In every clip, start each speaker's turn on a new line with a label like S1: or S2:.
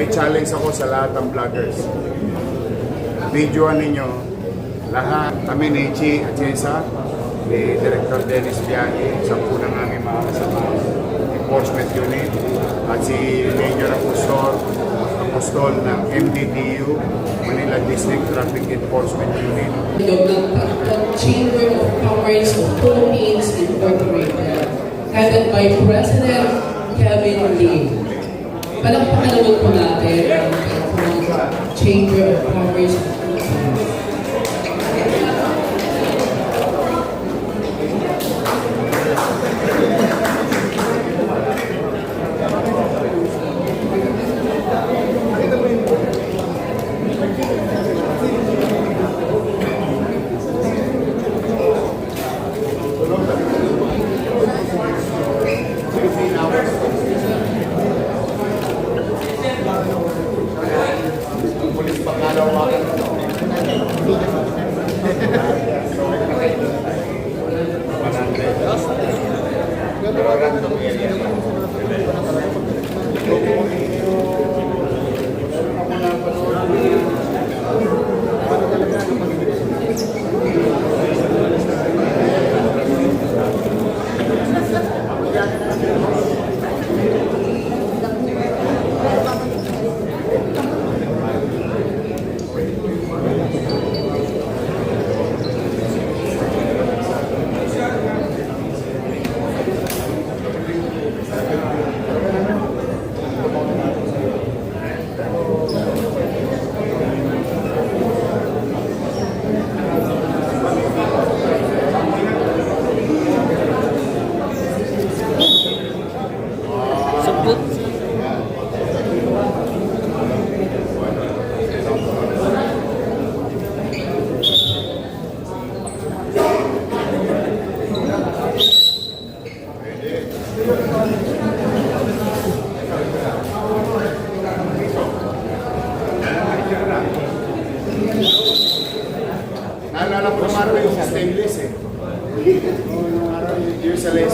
S1: may challenge ako sa lahat ng vloggers. Videoan ninyo lahat kami ni Chi Atienza, ni Director Dennis Biagi, sa po ng aming mga kasama, enforcement unit, at si Major Apostol, Apostol ng MDDU, Manila District Traffic Enforcement Unit.
S2: The Chamber of Commerce of Philippines Incorporated, headed by President Kevin Lee. Palakpakalawag po natin um, ang Chamber of Commerce.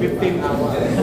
S1: 15 hours.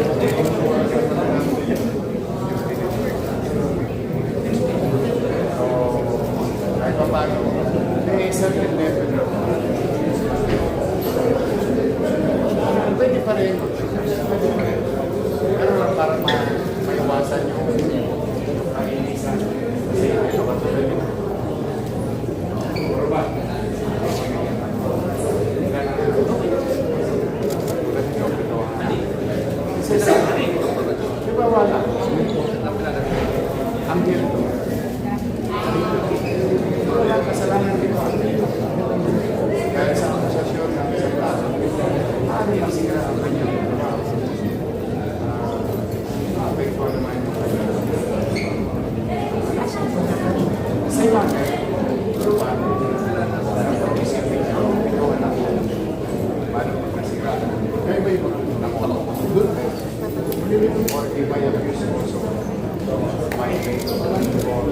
S1: respeto for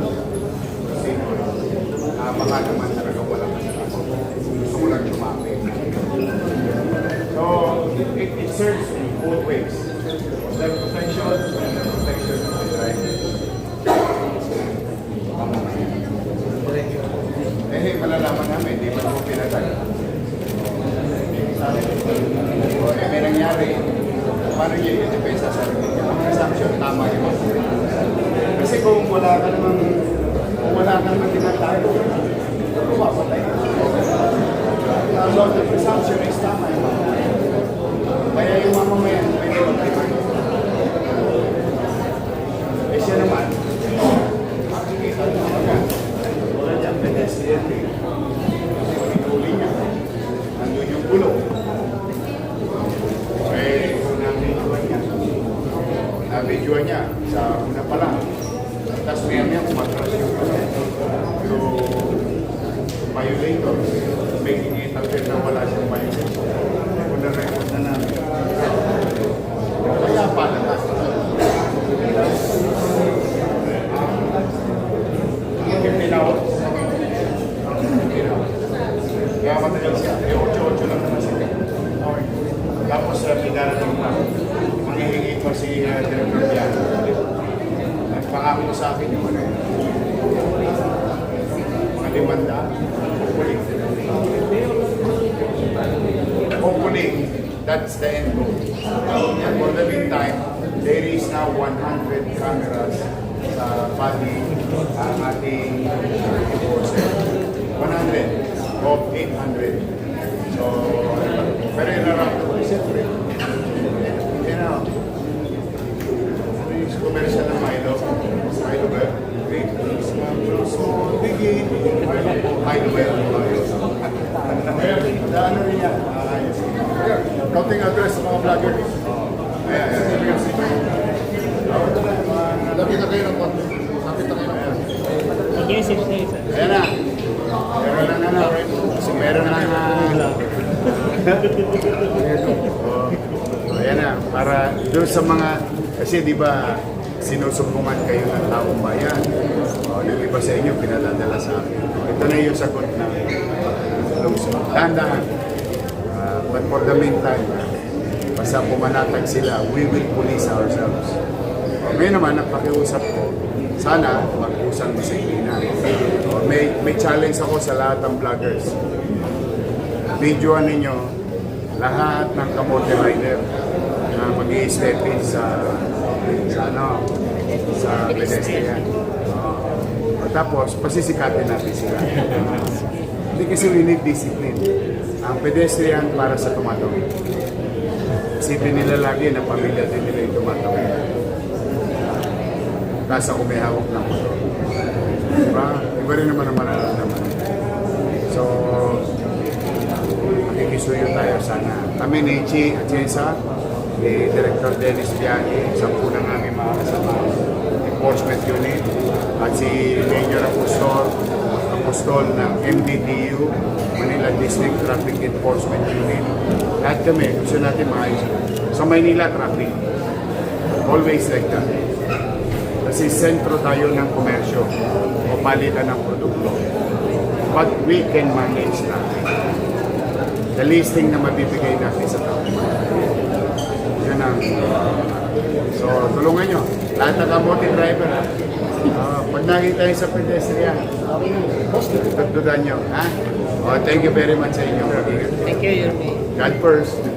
S1: senior. Uh, baka naman talaga wala ka sa ako.
S2: Gusto. So, it, it, in both ways. The protection and the of the. Eh, malalaman namin, di ba mo pinatag? Sabi ko, eh, may nangyari. Paano niya? Ka namang, kung wala ka namang tinatago, mapapatay ka. So, the presumption is tama. Kaya yung mamamayan, may nilagay Eh siya naman, makikita niya agad. Wala niyang pedestrian. Kasi pinuli niya. Nandun yung gulong. Eh, niya sa una pa lang. Tapos maya maya kumatras yung yung violator. Making it appear na wala siyang violator. Kung na-record na namin. Kaya pa na Fifteen hours. Fifteen hours. Kaya matagal siya. Eh, 8-8 lang naman siya. Tapos sa uh, pinarating pa, manghihingi pa si uh, Director Bian. Nagpangako ano. Hopefully. That's the end goal. And for the meantime, there is now 100 cameras sa body ang ating enforcer. 100 of 800. Ano rin yan? Ayos. Counting address sa mga vlogger. Ayan, ayan. Sabi nga si Lapit na kayo ng konti. Lapit na kayo ng konti.
S3: Mag-isip na isa.
S2: Ayan na. Meron na na na. Kasi meron na na. Oh, ayan na. Para doon sa mga, kasi di ba sinusumbungan kayo ng taong bayan. O, yung iba sa inyo, pinadadala sa akin. Ito na yung sagot na Dahan-dahan. But for the meantime, basta pumanatag sila, we will police ourselves. O, ngayon naman, napakiusap ko, sana mag-usang disiplina. May, may challenge ako sa lahat ng vloggers. Videoan ninyo lahat ng kamote rider na mag step in sa, sa ano, sa pedestrian. O, tapos, pasisikatin natin sila. Hindi kasi we need discipline. Ang pedestrian para sa tumatawid. Isipin nila lagi na pamilya din nila yung tumatawid. Tapos ako may hawak ng motor. Diba? Iba rin naman ang mararamdaman. So, makikisuyo tayo sana. Kami ni Chi Atienza, ni Director Dennis Biagi, sampu ng aming mga kasama enforcement unit, at si Major Apostol, Apostol ng MDTU, Manila District Traffic Enforcement Unit. Lahat kami, gusto natin maayos. Sa Maynila, traffic. Always like that. Kasi sentro tayo ng komersyo o palitan ng produkto. But we can manage traffic. The listing na mabibigay natin sa tao. Yan ang... So, tulungan nyo. Lahat ng kamote driver, ha? Uh, pag nakita nyo sa pedestrian, tuttudan nyo, ha? Oh, thank you very much sa inyo.
S3: Thank you, Yurmi.
S2: God first.